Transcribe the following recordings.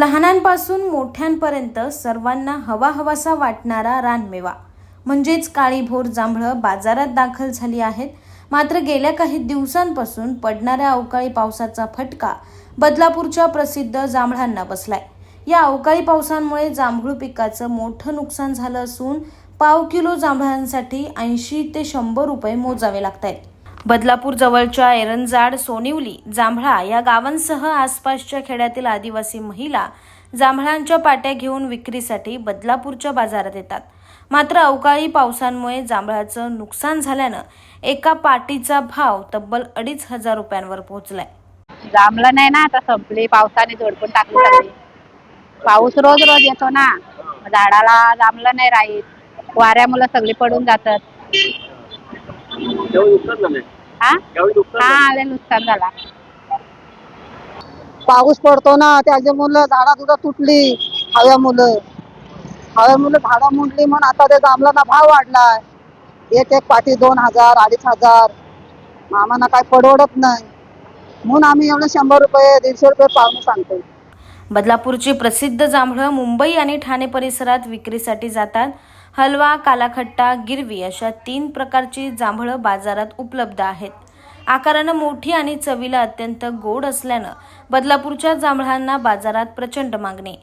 लहानांपासून मोठ्यांपर्यंत सर्वांना हवा हवासा वाटणारा रानमेवा. म्हणजेच काळीभोर जांभळं बाजारात दाखल झाली आहेत. मात्र गेल्या काही दिवसांपासून पडणाऱ्या अवकाळी पावसाचा फटका बदलापूरच्या प्रसिद्ध जांभळांना बसलाय. या अवकाळी पावसांमुळे जांभूळ पिकाचं मोठं नुकसान झालं असून पाव किलो जांभळांसाठी ऐंशी ते शंभर रुपये मोजावे लागत आहेत बदलापूर जवळच्या एरंजाड सोनिवली जांभळा या गावांसह आसपासच्या खेड्यातील आदिवासी महिला जांभळांच्या पाट्या घेऊन विक्रीसाठी बदलापूरच्या बाजारात येतात. मात्र अवकाळी पावसांमुळे जांभळाचं नुकसान झाल्यानं एका पाटीचा भाव तब्बल अडीच हजार रुपयांवर पोहोचलाय. जांभळं नाही ना आता संपली. पावसाने झोडपून टाकली पाऊस रोज रोज येतो ना. झाडाला जांभळं नाही राहीत. वाऱ्यामुळे सगळी पडून जातात. हा? हा नुकसान झाला. पाऊस पडतो ना त्याच्यामुळं झाडा तुझा तुटली. हव्यामुळं हव्यामुळं झाडं मुडली म्हणून आता ते जांभळांना भाव वाढलाय. एक एक पाटी दोन हजार अडीच हजार. आम्हाला काय परवडत नाही. म्हणून आम्ही एवढं शंभर रुपये दीडशे रुपये पावणे सांगतो बदलापूरची प्रसिद्ध जांभळं मुंबई आणि ठाणे परिसरात विक्रीसाठी जातात. हलवा कालाखट्टा गिरवी अशा तीन प्रकारची जांभळं बाजारात उपलब्ध आहेत. आकारानं मोठी आणि चवीला अत्यंत गोड असल्यानं बदलापूरच्या जांभळांना बाजारात प्रचंड मागणी.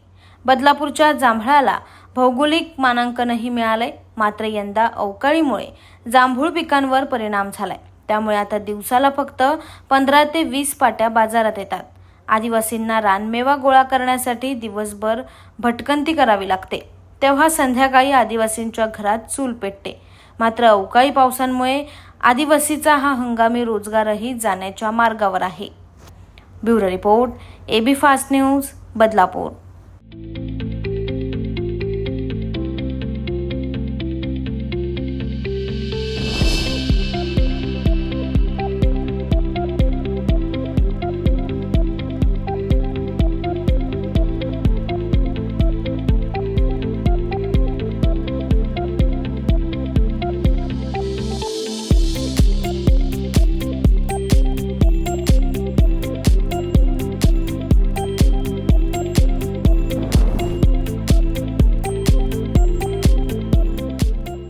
बदलापूरच्या जांभळाला भौगोलिक मानांकनही मिळालंय. मात्र यंदा अवकाळीमुळे जांभूळ पिकांवर परिणाम झालाय. त्यामुळे आता दिवसाला फक्त पंधरा ते वीस पाट्या बाजारात येतात. आदिवासींना रानमेवा गोळा करण्यासाठी दिवसभर भटकंती करावी लागते. तेव्हा संध्याकाळी आदिवासींच्या घरात चूल पेटते. मात्र अवकाळी पावसांमुळे आदिवासीचा हा हंगामी रोजगारही जाण्याच्या मार्गावर आहे. Bureau report AB fast news Badlapur.